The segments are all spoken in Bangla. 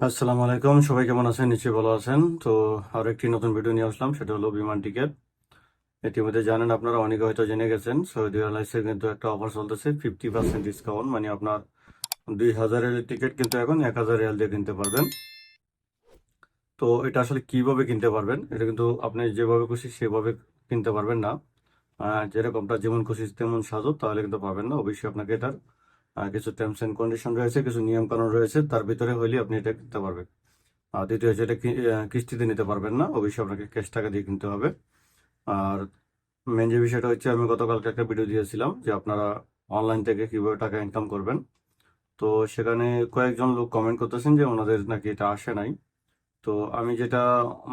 আসসালামু আলাইকুম। সবাই কেমন আছেন? নিশ্চয়ই ভালো আছেন। তো আর একটি নতুন ভিডিও নিয়ে আসলাম, সেটা হলো বিমান টিকিট। ইতিমধ্যে জানেন আপনারা, অনেকে হয়তো জেনে গেছেন, সৌদি এয়ারলাইন্সের কিন্তু একটা অফার চলতেছে ফিফটি পার্সেন্ট ডিসকাউন্ট মানে আপনার দুই হাজারের টিকিট কিন্তু এখন এক হাজার রিয়াল দিয়ে কিনতে পারবেন। তো এটা আসলে কীভাবে কিনতে পারবেন? এটা কিন্তু আপনি যেভাবে খুশি সেভাবে কিনতে পারবেন না। যেরকমটা যেমন খুশি তেমন সাজো, তাহলে কিন্তু পাবেন না। অবশ্যই আপনাকে এটার কিছু টার্মস এন্ড কন্ডিশন রয়েছে, কিছু নিয়ম কানুন রয়েছে, তার ভিতরে হইলে আপনি এটা কিনতে পারবেন। আর দ্বিতীয় হচ্ছে এটা কিস্তিতে নিতে পারবেন না, অবশ্যই আপনাকে ক্যাশ টাকা দিয়ে কিনতে হবে। আর মেন যে বিষয়টা হচ্ছে, আমি গতকালকে একটা ভিডিও দিয়েছিলাম যে আপনারা অনলাইন থেকে কীভাবে টাকা ইনকাম করবেন। তো সেখানে কয়েকজন লোক কমেন্ট করতেছেন যে ওনাদের নাকি এটা আসে নাই। তো আমি যেটা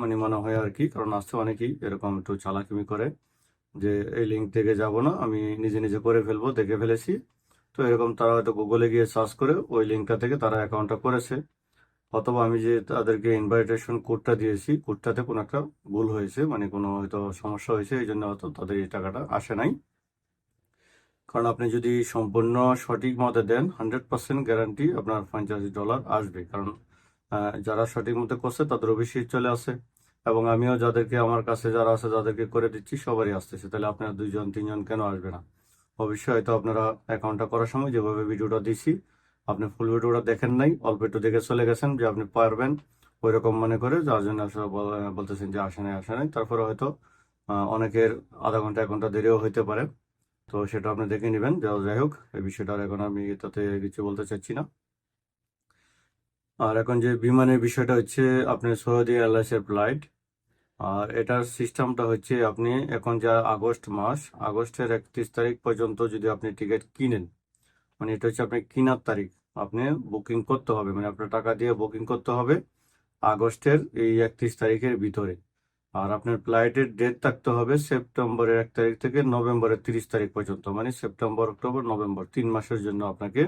মানে মনে হয় আর কি, কারণ আসতে অনেকেই, এরকম একটু চালাকিমি করে যে এই লিঙ্ক থেকে যাব না, আমি নিজে নিজে করে ফেলব, দেখে ফেলেছি। তো এরকম তারা হয়তো গুগলে গিয়ে সার্চ করে ওই লিঙ্কটা থেকে তারা অ্যাকাউন্টটা করেছে। অথবা আমি যে তাদেরকে ইনভাইটেশন কোডটা দিয়েছি কোডটাতে কোনো একটা ভুল হয়েছে মানে কোনো হয়তো সমস্যা হয়েছে, এই জন্য হয়তো তাদের এই টাকাটা আসে নাই। কারণ আপনি যদি সম্পূর্ণ সঠিক মতে দেন হান্ড্রেড পার্সেন্ট গ্যারান্টি আপনার পঞ্চাশ ডলার আসবে। কারণ যারা সঠিক মতো করছে তাদের অবশ্যই চলে আসে। এবং আমিও যাদেরকে, আমার কাছে যারা আছে যাদেরকে করে দিচ্ছি, সবারই আসতেছে। তাহলে আপনার দুইজন, তিনজন কেন আসবে না? অবশ্যই হয়তো আপনারা অ্যাকাউন্টটা করার সময় যেভাবে ভিডিওটা দিছি, আপনি ফুল ভিডিওটা দেখেন নাই, অল্প একটু দেখে চলে গেছেন যে আপনি পারবেন ওই রকম মনে করে, যার জন্য আসলে বলতেছেন যে আসে নাই আসে নাই। তারপরে হয়তো অনেকের আধা ঘণ্টা, এক ঘণ্টা দেরিও হইতে পারে। তো সেটা আপনি দেখে নেবেন। যা- যাই হোক, এই বিষয়টা আর এখন আমি তাতে কিছু বলতে চাচ্ছি না। আর এখন যে বিমানের বিষয়টা হচ্ছে আপনি সৌদি এয়ারলাইন্সের ফ্লাইট আর এটার সিস্টেমটা হচ্ছে আপনি এখন যা আগস্ট মাস, আগস্টের একত্রিশ তারিখ পর্যন্ত যদি আপনি টিকিট কিনেন মানে এটা হচ্ছে আপনি কেনার তারিখ, আপনি বুকিং করতে হবে মানে আপনার টাকা দিয়ে বুকিং করতে হবে আগস্টের এই একত্রিশ তারিখের ভিতরে। আর আপনার ফ্লাইটের ডেট থাকতে হবে সেপ্টেম্বরের এক তারিখ থেকে নভেম্বরের তিরিশ তারিখ পর্যন্ত মানে সেপ্টেম্বর, অক্টোবর, নভেম্বর, তিন মাসের জন্য আপনাকে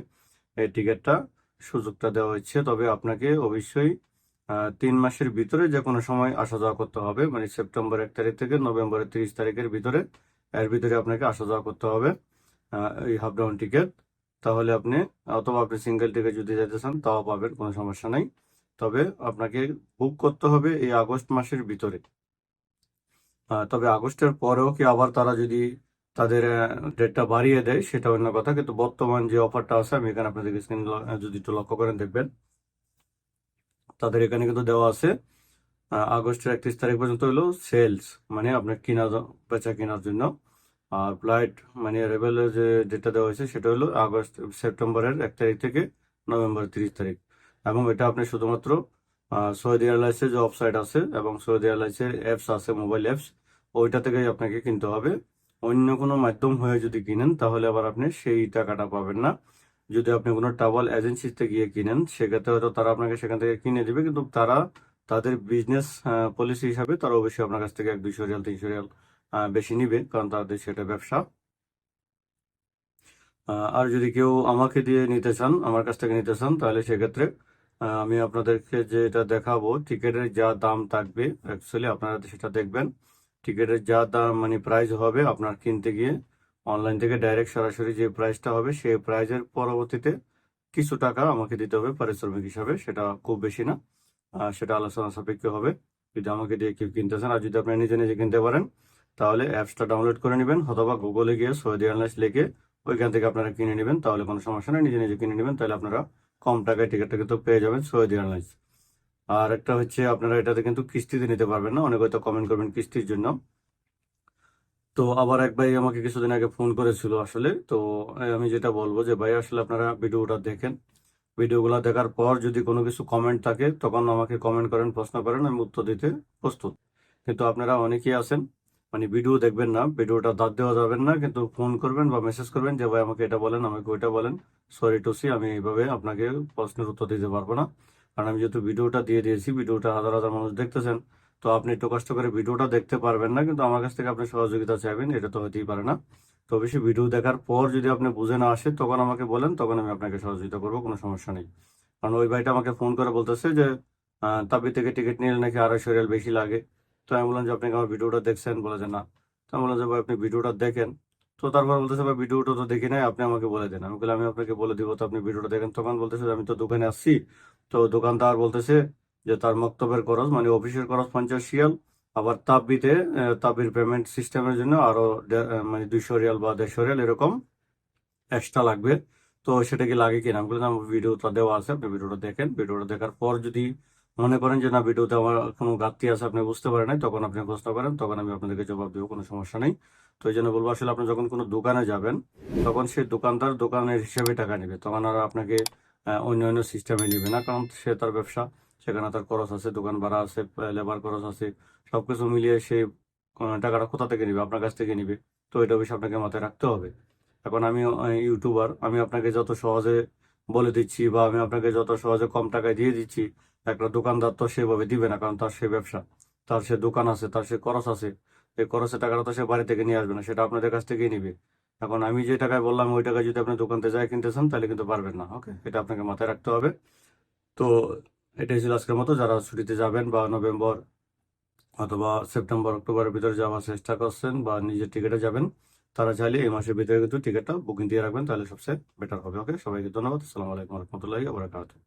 এই টিকিটটা সুযোগটা দেওয়া হচ্ছে। তবে আপনাকে অবশ্যই তিন মাসের ভিতরে যে কোনো সময় আসা যাওয়া করতে হবে। মানে সেপ্টেম্বর এক তারিখ থেকে নভেম্বরের তিরিশ তারিখের ভিতরে এর ভিতরে আপনাকে আসা যাওয়া করতে হবে এই হাফ ডাউন টিকিট। তাহলে আপনি, অথবা আপনি সিঙ্গেল টিকিট যদি যেতে চান, তাও পাবেন, কোনো সমস্যা নাই। তবে আপনাকে বুক করতে হবে এই আগস্ট মাসের ভিতরে। তবে আগস্টের পরেও কি আবার তারা যদি তাদের ডেটটা বাড়িয়ে দেয়, সেটা অন্য কথা। কিন্তু বর্তমান যে অফারটা আছে, আমি এখানে আপনাদের স্ক্রিন যদি একটু লক্ষ্য করেন, দেখবেন তাদের এখানে কিন্তু দেওয়া আছে। আগস্টের একত্রিশ তারিখ পর্যন্ত হলো সেলস মানে আপনার কিনা বেচা কেনার জন্য। আর ফ্লাইট মানে রেবেলের যে ডেটটা দেওয়া হয়েছে সেটা হলো আগস্ট, সেপ্টেম্বরের এক তারিখ থেকে নভেম্বর তিরিশ তারিখ। এবং এটা আপনি শুধুমাত্র সৌদি এয়ারলাইন্সের যে ওয়েবসাইট আছে এবং সৌদি এয়ারলাইন্সের অ্যাপস আছে মোবাইল অ্যাপস ওইটা থেকেই আপনাকে কিনতে হবে। অন্য কোনো মাধ্যম হয়ে যদি কিনেন তাহলে আবার আপনি সেই টাকাটা পাবেন না। যদি আপনি কোনো ট্রাভেল এজেন্সিতে গিয়ে কিনেন, সেক্ষেত্রে হয়তো তারা আপনাকে সেখান থেকে কিনে দিবে। কিন্তু তারা তাদের বিজনেস পলিসি হিসাবে তারা অবশ্যই আপনার কাছ থেকে এক, দুইশো রিয়াল, তিনশো রিয়াল বেশি নিবে, কারণ তাদের সেটা ব্যবসা। আর যদি কেউ আমাকে দিয়ে নিতে চান, আমার কাছ থেকে নিতে চান, তাহলে সেক্ষেত্রে আমি আপনাদেরকে যেটা দেখাবো, টিকিটের যা দাম থাকবে অ্যাকচুয়ালি আপনারা সেটা দেখবেন। টিকিটের যা দাম মানে প্রাইস হবে, আপনার কিনতে গিয়ে অনলাইন থেকে ডাইরেক্ট সরাসরি যে প্রাইসটা হবে, সেই প্রাইজের পরবর্তীতে কিছু টাকা আমাকে দিতে হবে পারিশ্রমিক হিসাবে, সেটা খুব বেশি না। সেটা আলোচনা সাপেক্ষে হবে। যদি আমাকে দিয়ে কেউ কিনতে চান আর যদি আপনি নিজে নিজে কিনতে পারেন, তাহলে অ্যাপসটা ডাউনলোড করে নেবেন, অথবা গুগলে গিয়ে সৌদি এয়ারলাইন্স লিখে ওইখান থেকে আপনারা কিনে নেবেন, তাহলে কোনো সমস্যা নেই। নিজে নিজে কিনে নেবেন, তাহলে আপনারা কম টাকায় টিকিটটা কিন্তু পেয়ে যাবেন সৌদি এয়ারলাইন্স আর একটা হচ্ছে, আপনারা এটাতে কিন্তু কিস্তিতে নিতে পারবেন না, অনেক হয়তো কমেন্ট করবেন কিস্তির জন্য। তো আবার এক ভাই আমাকে কিছুদিন আগে ফোন করেছিল আসলে। তো আমি যেটা বলব যে, ভাই, আসলে আপনারা ভিডিওটা দেখেন। ভিডিওগুলো দেখার পর যদি কোনো কিছু কমেন্ট থাকে, তখন আমাকে কমেন্ট করেন, প্রশ্ন করেন, আমি উত্তর দিতে প্রস্তুত। কিন্তু আপনারা অনেকেই আছেন মানে ভিডিও দেখবেন না, ভিডিওটা দাঁত দেওয়া যাবেন না, কিন্তু ফোন করবেন বা মেসেজ করবেন যে, ভাই, আমাকে এটা বলেন, আমাকে ওইটা বলেন। সরি টু সি আমি এইভাবে আপনাকে প্রশ্নের উত্তর দিতে পারব না। কারণ আমি যেহেতু ভিডিওটা দিয়ে দিয়েছি, ভিডিওটা হাজার হাজার মানুষ দেখতেছেন তো আপনি কষ্ট করে ভিডিওটা দেখতে পারবেন না, কিন্তু আমার কাছ থেকে আপনি সহযোগিতা চাইবেন, এটা তো হতেই পারে না। তো অবশ্যই ভিডিও দেখার পর যদি আপনি বুঝে না আসে তখন আমাকে বলেন, তখন আমি আপনাকে সহযোগিতা করব, কোনো সমস্যা নেই। কারণ ওই ভাইটা আমাকে ফোন করে বলতেছে যে তাবি থেকে টিকিট নিলে নাকি আড়াইশো রিয়াল বেশি লাগে। তো আমি বললাম যে, আপনি আমার ভিডিওটা দেখছেন? বলে যে, না। তো আমি বললাম যে, ভাই, আপনি ভিডিওটা দেখেন। তো তারপর বলতেছে, ভাই, ভিডিওটা তো দেখি নাই, আপনি আমাকে বলে দেন। আমি বললাম, আমি আপনাকে বলে দিব, তো আপনি ভিডিওটা দেখেন। তখন বলতেছে, আমি তো দোকানে আসছি। তো দোকানদার বলতেছে যে তার মক্তবের খরচ মানে অফিসের খরচ পঞ্চাশ রিয়াল আবার তাবিতে আহ, তাবির পেমেন্ট সিস্টেমের জন্য আরও দে- আহ, মানে দুইশো রিয়াল বা দেড়শো রিয়াল এরকম এক্সট্রা লাগবে। তো সেটা কি লাগে কিনা? আমি বললাম ভিডিওটা দেওয়া আছে আপনি ভিডিওটা দেখেন। ভিডিওটা দেখার পর যদি মনে করেন যে না ভিডিওতে আমার কোনো ঘাটতি আছে আপনি বুঝতে পারেন নাই তখন আপনি প্রশ্ন করেন তখন আমি আপনাদেরকে জবাব দেবো কোনো সমস্যা নেই। তো এই জন্য বলব আসলে আপনি যখন কোনো দোকানে যাবেন তখন সেই দোকানদার দোকানের হিসেবে টাকা নেবে। তখন আর আপনাকে অন্য অন্য সিস্টেমে নেবে না কারণ সে তার ব্যবসা সেখানে তার খরচ আছে, দোকান ভাড়া আছে লেবার খরচ আছে, সবকিছু মিলিয়ে সে টাকাটা কোথা থেকে নেবে? আপনার কাছ থেকে নেবে। তো এটা অবশ্যই আপনাকে মাথায় রাখতে হবে। এখন আমি ইউটিউবার, আমি আপনাকে যত সহজে বলে দিচ্ছি বা আমি আপনাকে যত সহজে কম টাকায় দিয়ে দিচ্ছি, একটা দোকানদার তো সেভাবে দিবে না, কারণ তার সে ব্যবসা। তার সে দোকান আছে, তার সে খরচ আছে। এই খরচের টাকাটা তো সে বাড়ি থেকে নিয়ে আসবে না, সেটা আপনাদের কাছ থেকেই নিবে। এখন আমি যে টাকায় বললাম, ওই টাকায় যদি আপনি দোকানতে যাই কিনতে চান, তাহলে কিন্তু পারবেন না, ওকে? এটা আপনাকে মাথায় রাখতে হবে। তো এটাই ছিল আজকের মতো। যারা ছুটিতে যাবেন বা নভেম্বর অথবা সেপ্টেম্বর, অক্টোবরের ভিতরে যাওয়ার চেষ্টা করছেন বা নিজের টিকিটে যাবেন, তারা চাইলে এই মাসের ভিতরে কিন্তু টিকিটটা বুকিং দিয়ে রাখবেন, তাহলে সবচেয়ে বেটার হবে। ওকে সবাইকে ধন্যবাদ। আসসালামু আলাইকুম রহমতুল্লাহি ওবরাকাতুহ